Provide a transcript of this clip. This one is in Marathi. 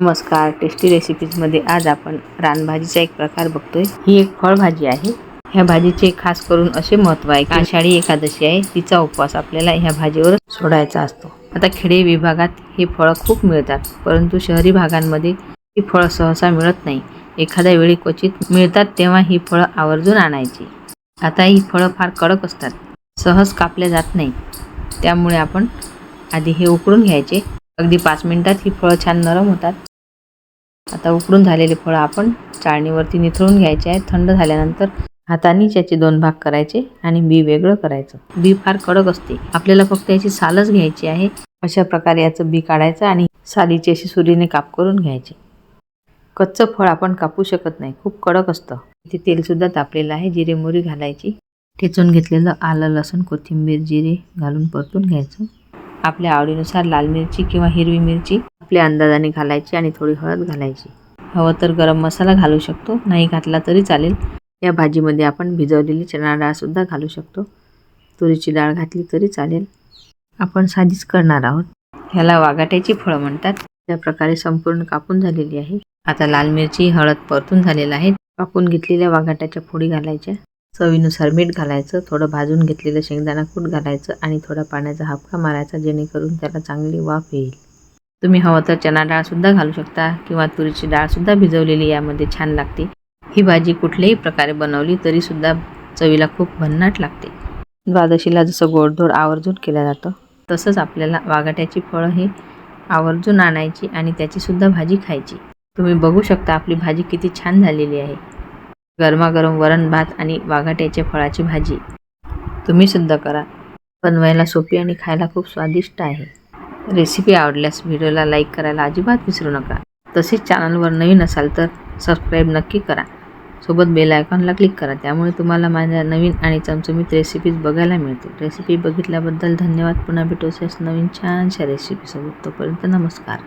नमस्कार टेस्टी रेसिपीजमध्ये आज आपण रानभाजीचा एक प्रकार बघतोय. ही एक फळभाजी आहे. ह्या भाजीचे खास करून असे महत्त्व आहे आषाढी एकादशी आहे तिचा उपवास आपल्याला ह्या भाजीवर सोडायचा असतो. आता खेडे विभागात हे फळं खूप मिळतात परंतु शहरी भागांमध्ये ही फळं सहसा मिळत नाही. एखाद्या वेळी क्वचित मिळतात तेव्हा ही फळं आवर्जून आणायची. आता ही फळं फार कडक असतात सहज कापल्या जात नाही त्यामुळे आपण आधी हे उकळून घ्यायचे. अगदी पाच मिनिटात ही फळं छान नरम होतात. आता उकडून झालेले फळं आपण चाळणीवरती निथळून घ्यायचे आहे थंड झाल्यानंतर हाताने याचे दोन भाग करायचे आणि बी वेगळं करायचं. बी फार कडक असते. आपल्याला फक्त याची सालच घ्यायची आहे. अशा प्रकारे याचं बी काढायचं आणि सालीची अशी सुरीने काप करून घ्यायचे. कच्चं फळ आपण कापू शकत नाही. खूप कडक असतं. इथे तेलसुद्धा तापलेलं आहे. जिरे मोरी घालायची. ठेचून घेतलेलं आलं लसूण कोथिंबीर जिरे घालून परतून घ्यायचं. आपल्या आवडीनुसार लाल मिरची किंवा हिरवी मिरची आपल्या अंदाजाने घालायची आणि थोडी हळद घालायची. हवं तर गरम मसाला घालू शकतो नाही घातला तरी चालेल. या भाजीमध्ये आपण भिजवलेली चणा डाळसुद्धा घालू शकतो. तुरीची डाळ घातली तरी चालेल. आपण साधीच करणार आहोत. ह्याला वाघाट्याची फळं म्हणतात. त्या प्रकारे संपूर्ण कापून झालेली आहे. आता लाल मिरची हळद परतून झालेलं आहे. कापून घेतलेल्या वाघाट्याच्या फोडी घालायच्या. चवीनुसार मीठ घालायचं थोडं भाजून घेतलेलं शेंगदाणा कूट घालायचं आणि थोडा पाण्याचा हापका मारायचा जेणेकरून त्याला चांगली वाफ येईल. तुम्ही हवं तर चना डाळसुद्धा घालू शकता किंवा तुरीची डाळसुद्धा भिजवलेली यामध्ये छान लागते. ही भाजी कुठल्याही प्रकारे बनवली तरीसुद्धा चवीला खूप भन्नाट लागते. द्वादशीला जसं गोडधोड आवर्जून केलं जातं तसंच आपल्याला वाघाट्याची फळं हे आवर्जून आणायची आणि त्याचीसुद्धा भाजी खायची. तुम्ही बघू शकता आपली भाजी किती छान झालेली आहे. गरमागरम वरण भात आणि वाघाट्याच्या फळाची भाजी तुम्ही सुद्धा करा. बनवायला सोपी आणि खायला खूप स्वादिष्ट आहे. रेसिपी आवडल्यास व्हिडिओला लाईक करायला अजिबात विसरू नका. तसेच चॅनलवर नवीन असाल तर सबस्क्राईब नक्की करा. सोबत बेल आयकॉनला क्लिक करा. त्यामुळे तुम्हाला माझ्या नवीन आणि चमचमीत रेसिपीज बघायला मिळतील. रेसिपी बघितल्याबद्दल धन्यवाद. पुन्हा भेटू नवीन छानशा रेसिपीसोबत तोपर्यंत नमस्कार.